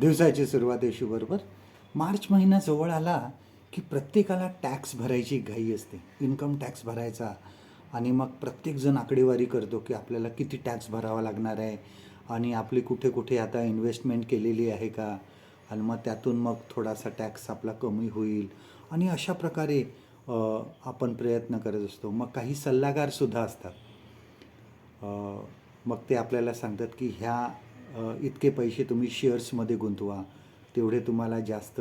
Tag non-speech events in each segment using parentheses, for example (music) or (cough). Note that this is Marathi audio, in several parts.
दिवसाची सुरुवात येशूबरोबर मार्च महिना जवळ आला की प्रत्येकाला टॅक्स भरायची घाई असते. इन्कम टॅक्स भरायचा आणि मग प्रत्येकजण आकडेवारी करतो की आपल्याला किती टॅक्स भरावा लागणार आहे आणि आपली कुठे कुठे आता इन्व्हेस्टमेंट केलेली आहे का? आणि मग त्यातून मग थोडासा टॅक्स आपला कमी होईल. आणि अशा प्रकारे आपण प्रयत्न करत असतो. मग काही सल्लागारसुद्धा असतात. मग ते आपल्याला सांगतात की ह्या इतके पैसे तुम्ही शेअर्समध्ये गुंतवा. तेवढे तुम्हाला जास्त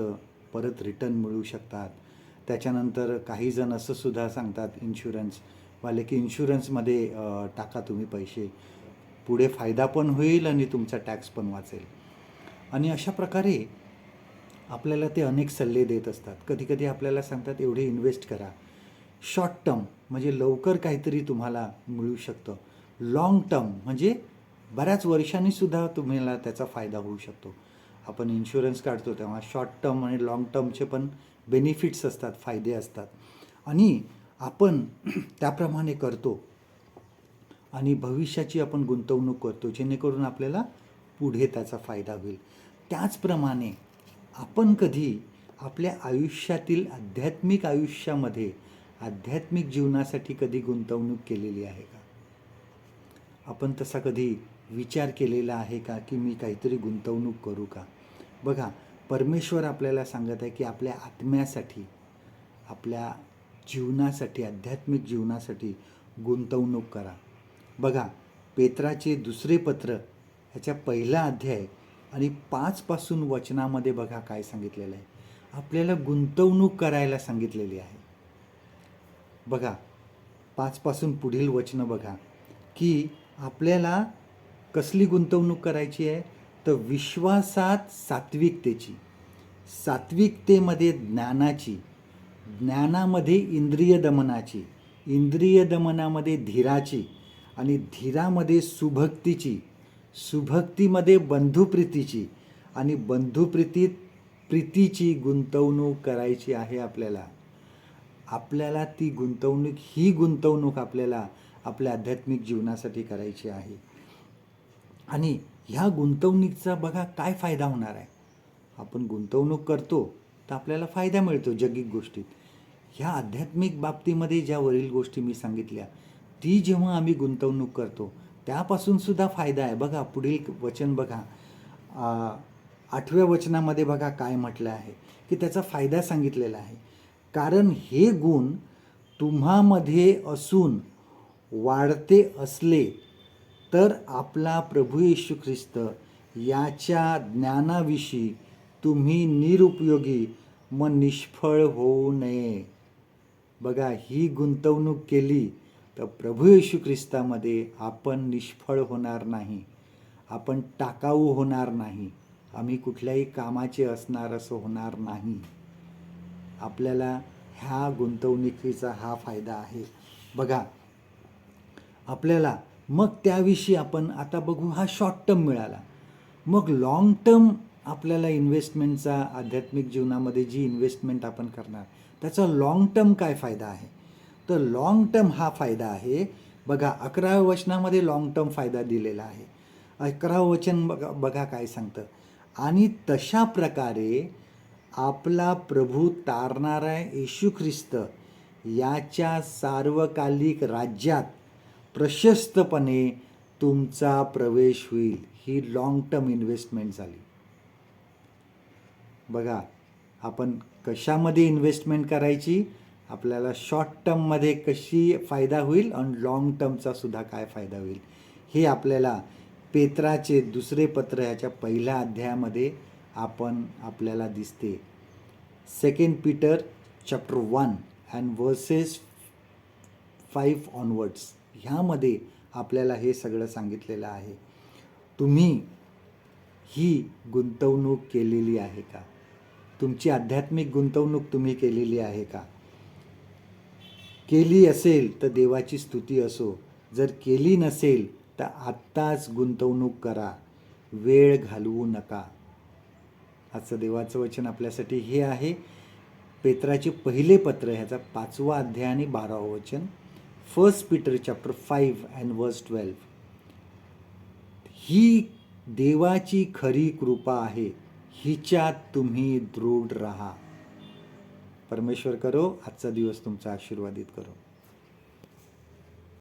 परत रिटर्न मिळू शकतात. त्याच्यानंतर काही जण असं सुद्धा सांगतात इन्शुरन्सवाले की इन्शुरन्समध्ये टाका तुम्ही पैसे. पुढे फायदा पण होईल आणि तुमचा टॅक्स पण वाचेल. आणि अशा प्रकारे आपल्याला ते अनेक सल्ले देत असतात. कधीकधी आपल्याला सांगतात एवढे इन्व्हेस्ट करा. शॉर्ट टर्म म्हणजे लवकर काहीतरी तुम्हाला मिळू शकतं. लाँग टर्म म्हणजे बऱ्याच वर्षांनी सुद्धा तुम्हाला त्याचा फायदा होऊ शकतो. आपण इन्शुरन्स काढतो तेव्हा शॉर्ट टर्म आणि लाँग टर्मचे पण बेनिफिट्स असतात फायदे असतात. आणि आपण (clears throat) त्याप्रमाणे करतो. आणि भविष्याची आपण गुंतवणूक करतो जेणेकरून आपल्याला पुढे त्याचा फायदा होईल. त्याचप्रमाणे आपण कधी आपल्या आयुष्यातील आध्यात्मिक आयुष्यामध्ये आध्यात्मिक जीवनासाठी कधी गुंतवणूक केलेली आहे का? आपण तसा कधी विचार केलेला आहे का की मी काहीतरी गुंतवणूक करू का? बघा परमेश्वर आपल्याला सांगत आहे की आपल्या आत्म्यासाठी आपल्या जीवनासाठी आध्यात्मिक जीवनासाठी गुंतवणूक करा. बघा पेत्राचे दुसरे पत्र ह्याच्या पहिला अध्याय आणि पाचपासून वचनामध्ये बघा काय सांगितलेलं आहे. आपल्याला गुंतवणूक करायला सांगितलेली आहे. बघा पाचपासून पुढील वचनं बघा की आपल्याला कसली गुंतवणूक करायची आहे? तर विश्वासात सात्विकतेची. सात्विकतेमध्ये ज्ञानाची. ज्ञानामध्ये इंद्रिय दमनाची इंद्रिय दमनामध्ये धीराची. आणि धीरामध्ये सुभक्तीची. सुभक्तीमध्ये बंधुप्रीतीची. आणि बंधुप्रीतीत प्रीतीची गुंतवणूक करायची आहे आपल्याला. आपल्याला ती गुंतवणूक ही गुंतवणूक आपल्याला आपल्या आध्यात्मिक जीवनासाठी करायची आहे. आणि ह्या गुंतवणुकीचा बघा काय फायदा होणार आहे. आपण गुंतवणूक करतो तर आपल्याला फायदा मिळतो जगिक गोष्टीत. ह्या आध्यात्मिक बाबतीमध्ये ज्या वरील गोष्टी मी सांगितल्या ती जेव्हा आम्ही गुंतवणूक करतो त्यापासून सुद्धा फायदा आहे. बघा पुढील वचन बघा. आठव्या वचनामध्ये बघा काय म्हटलं आहे की त्याचा फायदा सांगितलेला आहे. कारण हे गुण तुम्हामध्ये असून वाढते असले तर आपला प्रभू येशू ख्रिस्त याच्या ज्ञानाविषयी तुम्ही निरुपयोगी मग निष्फळ होऊ नये. बघा ही गुंतवणूक केली तर प्रभू येशू ख्रिस्तामध्ये आपण निष्फळ होणार नाही. आपण टाकाऊ होणार नाही. आम्ही कुठल्याही कामाचे असणार असं होणार नाही. आपल्याला ह्या गुंतवणुकीचा हा फायदा आहे. बघा आपल्याला मग त्याविषयी आपण आता बघू हा शॉर्ट टर्म मिळाला. मग लाँग टर्म आपल्याला इन्व्हेस्टमेंटचा आध्यात्मिक जीवनामध्ये जी इन्व्हेस्टमेंट आपण करणार त्याचा लाँग टर्म काय फायदा आहे? तर लाँग टर्म हा फायदा आहे बघा अकराव्या वचनामध्ये लाँग टर्म फायदा दिलेला आहे. अकरावं वचन बघा बघा काय सांगतं. आणि तशा प्रकारे आपला प्रभू तारणारा येशू ख्रिस्त याच्या सार्वकालिक राज्यात प्रशस्तपणे तुमचा प्रवेश होईल. ही लाँग टर्म इन्व्हेस्टमेंट झाली. बघा आपण कशामध्ये इन्व्हेस्टमेंट करायची? आपल्याला शॉर्ट टर्ममध्ये कशी फायदा होईल आणि लाँग टर्मचा सुद्धा काय फायदा होईल? हे आपल्याला पेत्राचे दुसरे पत्र ह्याच्या पहिल्या अध्यायामध्ये आपण आपल्याला दिसते. Second Peter chapter one and verses five onwards ह्यामध्ये आपल्याला हे सगळं सांगितलेलं आहे. तुम्ही ही गुंतवणूक केलेली आहे का? तुमची आध्यात्मिक गुंतवणूक तुम्ही केलेली आहे का? केली असेल तर देवाची स्तुती असो. जर केली नसेल तर आत्ताच गुंतवणूक करा. वेळ घालवू नका. आजचं देवाचं वचन आपल्यासाठी हे आहे. पेत्राचे पहिले पत्र ह्याचा पाचवा अध्याय आणि बारावं वचन. First Peter chapter five and verse twelve ही देवाची खरी कृपा आहे. हिच्यात तुम्ही दृढ राहा. परमेश्वर करो आजचा दिवस तुमचा आशीर्वादित करो.